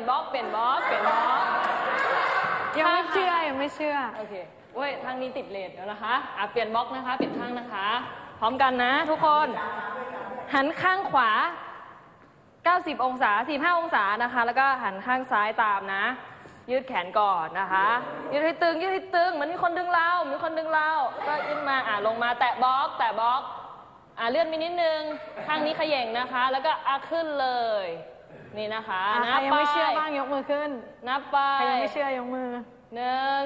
ยนบล็อกเปลี่ยนบล็อกเปลี่ยนบล็อกยังไม่เชื่อยังไม่เชื่อ โอเคเว้ยทางนี้ติดเลทแล้วนะคะอะเปลี่ยนบล็อกนะคะ เปลี่ยนข้างนะคะ พร้อมกันนะ ทุกคน หันข้างขวา 90 องศา 45 องศานะคะ แล้วก็หันข้างซ้ายตามนะ ยืดแขนก่อนนะคะ ยืดให้ตึง ยืดให้ตึง เหมือนมีคนดึงเราเหมือนมีคนดึงเรา ก็ยืดมา อะลงมา แตะบล็อก แตะบล็อก อะเลื่อนไปนิดนึง ข้างนี้เขย่งนะคะ แล้วก็อะขึ้นเลย นี่นะคะอะนัใครบยังไปไม่เชื่อบ้างยกมือขึ้นนับไปใครยังไม่เชื่อยกมือหนึ่ง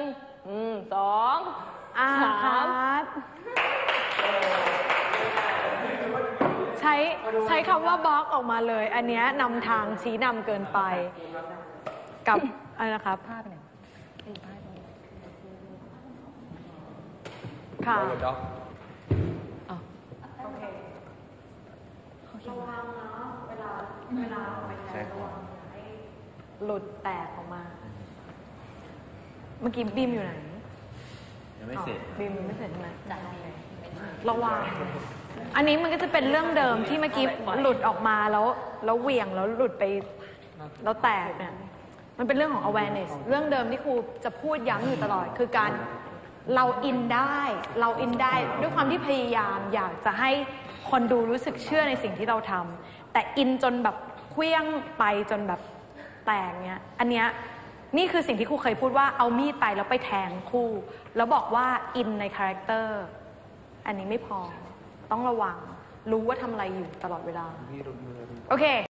อืมสองอ่าสาม คัดใช้ใช้คำว่าบล็อกออกมาเลย อันเนี้ยนำทางชี้นำเกินไป กับอะไรนะครับพลาดไปไหนไม่พลาดไปไหน ค่ะด็อกอ้าวใช่ครับหลุดแตกออกมา เมื่อกี้บีมอยู่ไหนยังไม่เสร็จบีมยังไม่เสร็จใช่ไหมระวังอันนี้มันก็จะเป็นเรื่องเดิมที่เมื่อกี้หลุดออกมาแล้วแล้วเหวี่ยงแล้วหลุดไปแล้วแตกเนี่ยมันเป็นเรื่องของ awareness เรื่องเดิมที่ครูจะพูดย้ำอยู่ตลอด คือการ เราอินได้เราอินได้ด้วยความที่พยายามอยากจะให้คนดูรู้สึกเชื่อในสิ่งที่เราทำแต่อินจนแบบเคลี้ยงไปจนแบบแตกเนี้ยอันเนี้ยนี่คือสิ่งที่ครูเคยพูดว่าเอามีดไปแล้วไปแทงคู่แล้วบอกว่าอินในคาแรคเตอร์อันนี้ไม่พอต้องระวังรู้ว่าทำอะไรอยู่ตลอดเวลา พี่รุนมือโอเค